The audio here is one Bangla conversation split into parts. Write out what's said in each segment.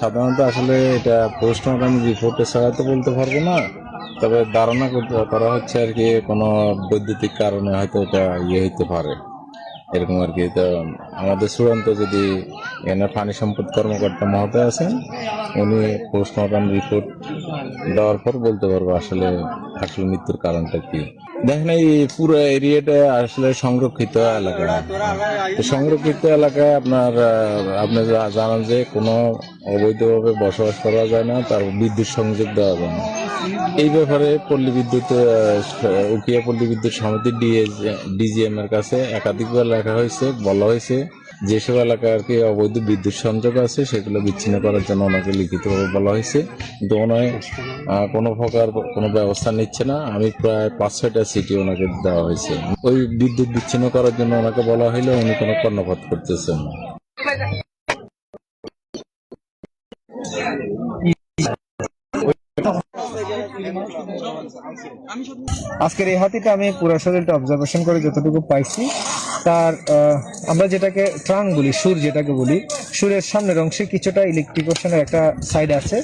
সাধারণত আসলে এটা পোস্টমর্টম রিপোর্টে ছাড়া তো বলতে পারব না। তবে ধারণা করা হচ্ছে আর কি, কোনো বৈদ্যুতিক কারণে হয়তো এটা ইয়ে হইতে পারে। এরকম আর কি, তো আমাদের চূড়ান্ত যদি এখানে পানি সম্পদ কর্মকর্তা মহোদয় আছেন, উনি পোস্টমর্টম রিপোর্ট দেওয়ার পর বলতে পারব আসলে আসলে মৃত্যুর কারণটা কি। দেখেন এই পুরো এরিয়াটা আসলে সংরক্ষিত এলাকা। সংরক্ষিত এলাকায় আপনার আপনি জানান যে কোনো অবৈধভাবে বসবাস করা যায় না, তার বিদ্যুৎ সংযোগ দেওয়া যায় না। এই ব্যাপারে পল্লী বিদ্যুৎ উকিয়া পল্লী বিদ্যুৎ সমিতি ডিজিএম এর কাছে একাধিকবার লেখা হয়েছে, বলা হয়েছে যেসব এলাকায় আর কি অবৈধ বিদ্যুৎ সংযোগ আছে, সেগুলো বিচ্ছিন্ন করার জন্য ওনাকে লিখিতভাবে বলা হয়েছে। কিন্তু ওনায় কোনো প্রকার কোনো ব্যবস্থা নিচ্ছে না। আমি প্রায় পাঁচ ছয়টা সিটি ওনাকে দেওয়া হয়েছে। ওই বিদ্যুৎ বিচ্ছিন্ন করার জন্য ওনাকে বলা হইলে, উনি কোনো কর্ণপাত করতেছেন না। আজকের এই হাতিটা আমি পুরো শরীরটা অবজারভেশন করে যতটুকু পাইছি। তার আমরা যেটাকে ট্রাং বলি, সুর যেটাকে বলি, সুরের সামনের অংশে কিছুটা ইলেকট্রিক ওশনের একটা সাইড আছে।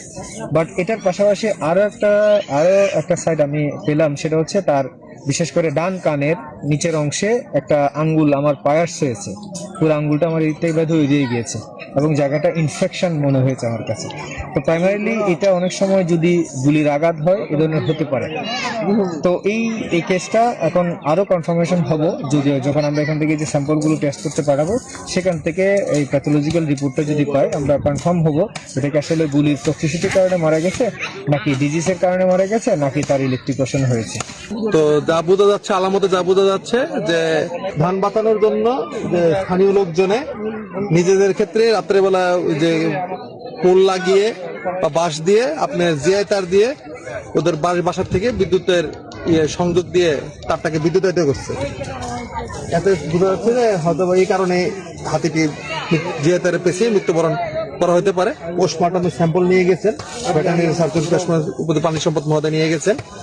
বাট এটার পাশাপাশি আরও একটা আরও একটা সাইড আমি পেলাম, সেটা হচ্ছে তার, বিশেষ করে ডান কানের নিচের অংশে একটা আঙ্গুল আমার পায়ার্স হয়েছে পুরো আঙ্গুলটা আমার ইত্যাদি ব্যাধ দিয়ে গিয়েছে। এবং জায়গাটা ইনফেকশন মনে হয়েছে আমার কাছে। তো প্রাইমারিলি এটা অনেক সময় যদি গুলির আঘাত হয়, এ ধরনের হতে পারে। তো এই এই কেসটা এখন আরও কনফার্মেশন হব। যদিও যখন আমরা এখান থেকে যে স্যাম্পলগুলো টেস্ট করতে পাঠাবো সেখান থেকে এই প্যাথোলজিক্যাল রিপোর্টটা যদি পাই, আমরা কনফার্ম হব এটা কি আসলে গুলির টক্সিসিটির কারণে মারা গেছে, নাকি ডিজিজের কারণে মারা গেছে, নাকি তার ইলেকট্রিকশন হয়েছে। তো যা বোঝা যাচ্ছে, আলামতে যা বোঝা যাচ্ছে, যে ধান বাতানোর জন্য যে স্থানীয় লোকজনে নিজেদের ক্ষেত্রে রাত্রেবেলা যে পোল লাগিয়ে বা বাঁশ দিয়ে আপনার জিআই তার দিয়ে ওদের বাসার থেকে বিদ্যুতের ইয়ে সংযোগ দিয়ে তারটাকে বিদ্যুতায়িত করছে। এতে বোঝা যাচ্ছে যে হয়তো এই কারণে হাতিটি জিআই তারে পেছিয়ে মৃত্যুবরণ করা হতে পারে। পোস্টমর্টমের স্যাম্পল নিয়ে গেছেন ভেটারিনারি পানি সম্পদ মহোদয় নিয়ে গেছেন।